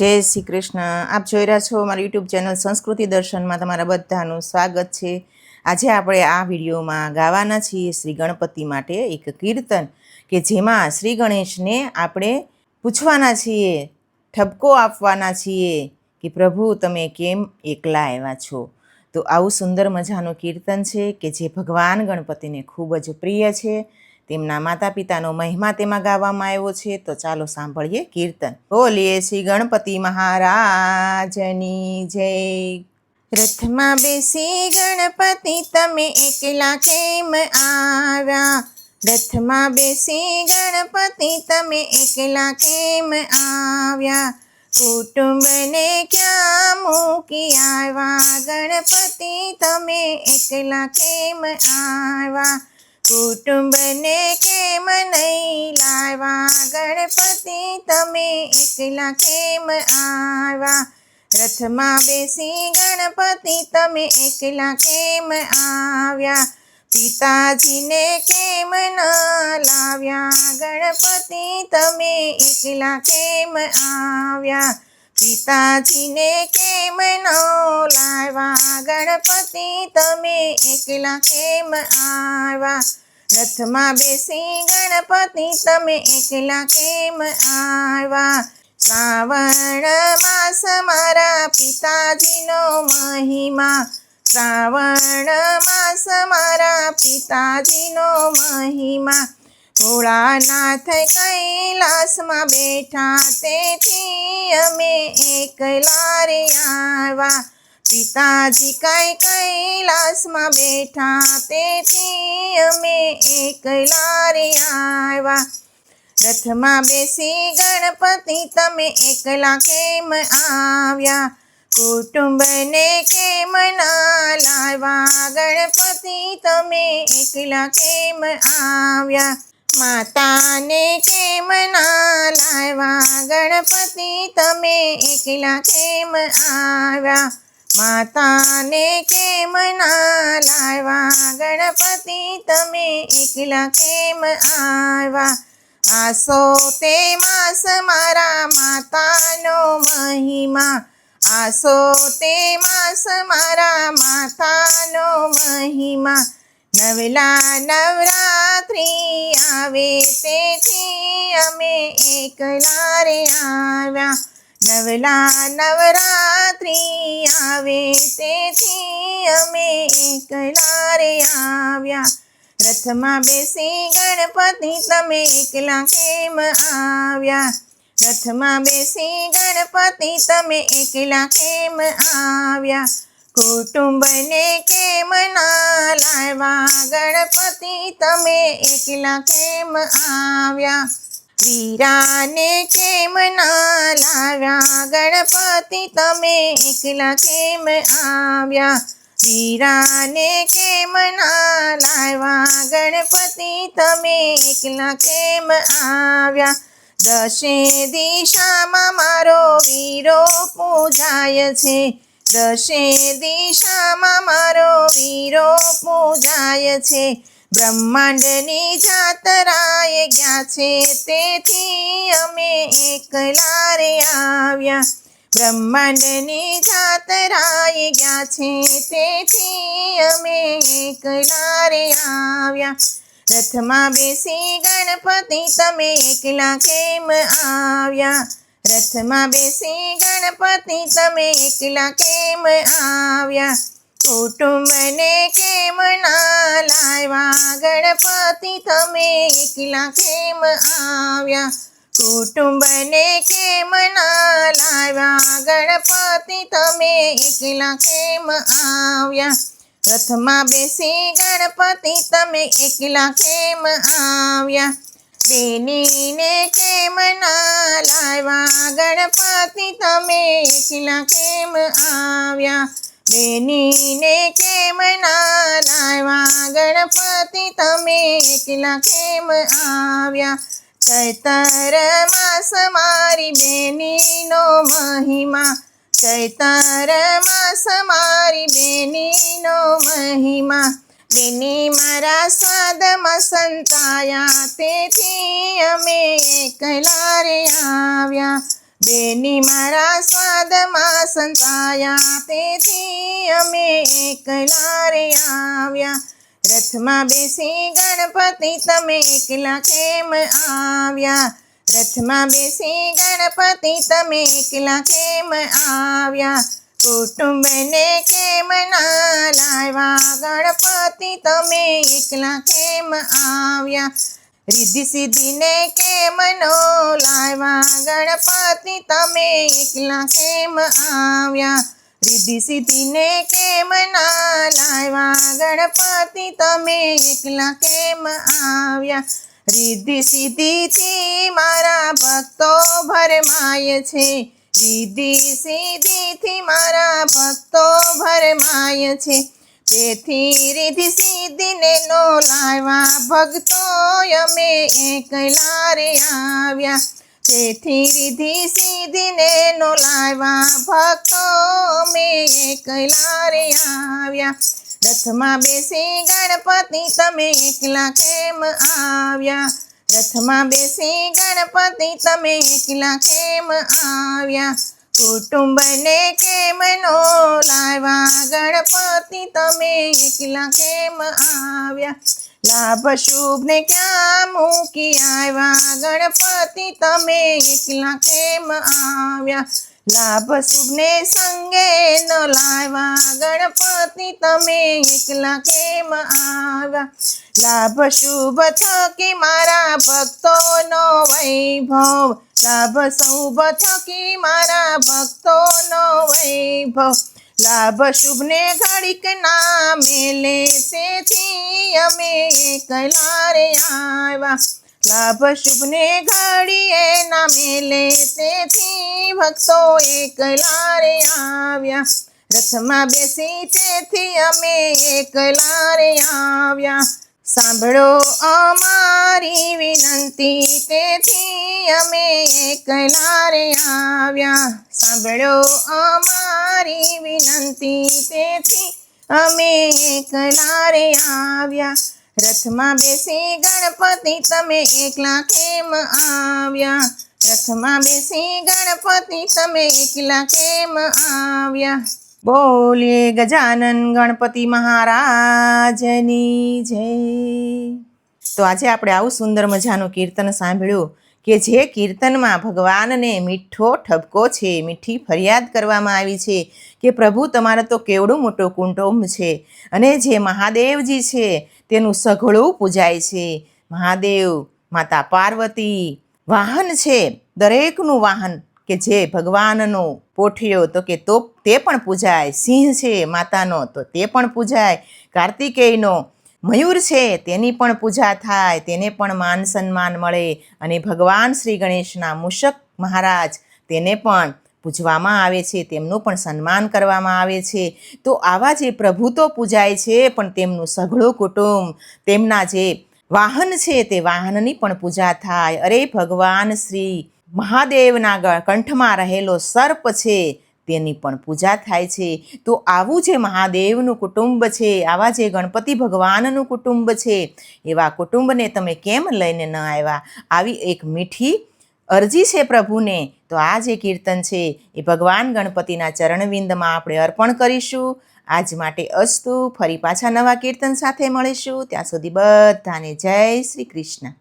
જય શ્રી કૃષ્ણ. આપ જોઈ રહ્યા છો મારી યુટ્યુબ ચેનલ સંસ્કૃતિ દર્શનમાં તમારા બધાનું સ્વાગત છે. આજે આપણે આ વિડીયોમાં ગાવાના છીએ શ્રી ગણપતિ માટે એક કીર્તન કે જેમાં શ્રી ગણેશને આપણે પૂછવાના છીએ, ઠપકો આપવાના છીએ કે પ્રભુ તમે કેમ એકલા આવ્યા છો? તો આવું સુંદર મજાનું કીર્તન છે કે જે ભગવાન ગણપતિને ખૂબ જ પ્રિય છે. તેમના માતા પિતાનો મહિમા તેમાં ગાવામાં આવ્યો છે, તો ચાલો સાંભળીએ કીર્તન. બોલીએ શ્રી ગણપતિ મહારાજની જય. રથમાં બેસી ગણપતિ, તમે એકલા કેમ આવ્યા રથમાં બેસી ગણપતિ, તમે એકલા કેમ આવ્યા? કુટુંબને ક્યાં મૂકી આવ્યા? ગણપતિ, તમે એકલા કેમ આવ્યા? કુટુંબને કેમ નહીં લાવ્યા? ગણપતિ, તમે એકલા કેમ આવ્યા? રથમાં બેસી ગણપતિ, તમે એકલા કેમ આવ્યા? પિતાજીને કેમ ન લાવ્યા? ગણપતિ, તમે એકલા કેમ આવ્યા? પિતાજીને કેમ ન લાવ્યા? ગણપતિ, તમે એકલા કેમ આવ્યા? રથમાં બેસી ગણપતિ, તમે એકલા કેમ આવ્યા? શ્રાવણ માસ મારા પિતાજીનો મહિમા. શ્રાવણ માસ મારા પિતાજીનો મહિમા. ભોળાનાથ કૈલાસમાં બેઠા, તેથી અમે એકલા રે આવ્યા. પિતાજી કઈ કૈલાસમાં બેઠા, તેથી અમે એકલા રે આવ્યા. રથમાં બેસી ગણપતિ, તમે એકલા કેમ આવ્યા? કુટુંબને કેમ ના લાવ્યા? ગણપતિ, તમે એકલા કેમ આવ્યા? માતાને કેમ ના લાવ્યા ગણપતિ તમે એકલા કેમ આવ્યા માતાને કેમ ના લાવ્યા ગણપતિ તમે એકલા કેમ આવ્યા આસો તે માસ મારા માતાનો મહિમા આસો તે માસ મારા માતાનો મહિમા નવલા નવરાત્રિ આવે તેથી અમે એકલા રે આવ્યા. નવલા નવરાત્રિ આવે તેથી અમે એકલા રે આવ્યા. રથમાં બેસી ગણપતિ તમે એકલા કેમ આવ્યા? રથમાં બેસી ગણપતિ તમે એકલા કેમ આવ્યા? કુટુંબને કેમ ના લાવ્યા? ગણપતિ, તમે એકલા કેમ આવ્યા? વીરાને કેમ ના લાવ્યા? ગણપતિ, તમે એકલા કેમ આવ્યા? વીરાને કેમ ના લાવ્યા? ગણપતિ, તમે એકલા કેમ આવ્યા? દશે દિશામાં મારો વીરો પૂજાય છે. દશે દિશામાં મારો વીરો પૂજાય છે. બ્રહ્માંડની જાતરાએ ગયા છે. તેથી અમે એકલા રે આવ્યા. બ્રહ્માંડની જાતરાએ ગયા છે. તેથી અમે એકલા રે આવ્યા. રથમાં બેસી ગણપતિ તમે એકલા કેમ આવ્યા? રથમાં બેસી ગણપતિ તમે એકલા કેમ આવ્યા? કુટુંબને કેમ ના લાવ્યા? ગણપતિ તમે એકલા કેમ આવ્યા? કુટુંબને કેમ ના લાવ્યા? ગણપતિ તમે એકલા કેમ આવ્યા? રથમાં બેસી ગણપતિ તમે એકલા કેમ આવ્યા? બેનીને કેમ ના લાવ્યા. ગણપતિ તમે એકલા કેમ આવ્યા? બેનીને કેમ ના લાવ્યા? ગણપતિ તમે એકલા કેમ આવ્યા? ચૈતર માસ મારી બેનીનો મહિમા. ચૈતર માસ મારી બેનીનો મહિમા. બેની મારા સ્વાદમાં સંતાયા, તેથી અમે એકલા આવ્યા. બેની મારા સ્વાદમાં સંતાયા, તેથી અમે એકલા આવ્યા. રથમાં બેસી ગણપતિ, તમે એકલા કેમ આવ્યા? રથમાં બેસી ગણપતિ, તમે એકલા કેમ આવ્યા? કુટુંબને કેમ ના લાવ્યા? ગણપતિ તમે એકલા કેમ આવ્યા? રિદ્ધિ સિદ્ધિને કેમ નો લાવ્યા? ગણપતિ તમે એકલા કેમ આવ્યા? રિદ્ધિ સિદ્ધિને કેમ ના લાવ્યા? ગણપતિ તમે એકલા કેમ આવ્યા? રિદ્ધિ સિદ્ધિથી મારા ભક્તો ભરમાય છે. રિદ્ધિ સીધીથી મારા ભક્તો ભરમાય છે. તેથી રિદ્ધિ સીધીને નો લાવ્યા. ભક્તો અમે એકલા રે આવ્યા. તેથી રિદ્ધિ સીધીને નો લાવ્યા. ભક્તો અમે એકલા રે આવ્યા. રથમાં બેસી ગણપતિ તમે એકલા કેમ આવ્યા? રથમાં બેસી ગણપતિ, તમે એકલા કેમ આવ્યા? કુટુંબને કેમ નો લાવ્યા? ગણપતિ, તમે એકલા કેમ આવ્યા? લાભ, શુભને ક્યાં મૂકી આવ્યા? ગણપતિ, તમે એકલા કેમ આવ્યા? લાભ શુભને સંગે ન લાવ્યા. ગણપતિ, તમે એકલા કેમ આવ્યા? લાભ શુભ થકી મારા ભક્તોનો વૈભવ? લાભ શુભ થકી મારા ભક્તોનો વૈભવ? લાભ શુભને ઘડીક ના મેલે તેથી અમે એકલા આવ્યા. લાભ શુભને ઘડીએ ના મેલે તેથી ભક્તો એકલા રે આવ્યા. રથમાં બેસી તેથી અમે એકલા રે આવ્યા. સાંભળો અમારી વિનંતી. તેથી અમે એકલા રે આવ્યા. સાંભળો અમારી વિનંતી. તેથી અમે એકલા રે આવ્યા. રથમાં બેસી ગણપતિ તમે એકલા કેમ આવ્યા? રથમાં બેસી ગણપતિ તમે એકલા કેમ આવ્યા? બોલીએ ગજાનન ગણપતિ મહારાજની જય. તો આજે આપણે આવું સુંદર મજાનું કીર્તન સાંભળ્યું. કે જે કીર્તનમાં ભગવાનને મીઠો ઠપકો છે, મીઠી ફરિયાદ કરવામાં આવી છે કે પ્રભુ તમારો તો કેવડું મોટું કુંટુંબ છે અને જે મહાદેવજી છે તેનું સઘળું પૂજાય છે. મહાદેવ, માતા પાર્વતી, વાહન છે, દરેકનું વાહન કે જે ભગવાનનો પોઠિયો તો કે તો તે પણ પૂજાય, સિંહ છે માતાનો તો તે પણ પૂજાય, કાર્તિકેયનો મયુર છે, તેની પણ પૂજા થાય, તેને પણ માન સન્માન મળે અને ભગવાન શ્રી ગણેશના મૂષક મહારાજ તેને પણ પૂજવામાં આવે છે, તેમનું પણ સન્માન કરવામાં આવે છે. તો આવા જે પ્રભુ તો પૂજાય છે, પણ તેમનું સઘળું કુટુંબ, તેમના જે વાહન છે, તે વાહનની પણ પૂજા થાય. અરે ભગવાન શ્રી મહાદેવના કંઠમાં રહેલો સર્પ છે તેની પણ પૂજા થાય છે. તો આવું જે મહાદેવનું કુટુંબ છે, આવા જે ગણપતિ ભગવાનનું કુટુંબ છે, એવા કુટુંબને તમે કેમ લઈને ન આવ્યા? આવી એક મીઠી અરજી છે પ્રભુને. તો આ જે કીર્તન છે, એ ભગવાન ગણપતિના ચરણવિંદમાં આપણે અર્પણ કરીશું. આજ માટે અસ્તુ. ફરી પાછા નવા કીર્તન સાથે મળીશું. ત્યાં સુધી બધાને જય શ્રી કૃષ્ણ.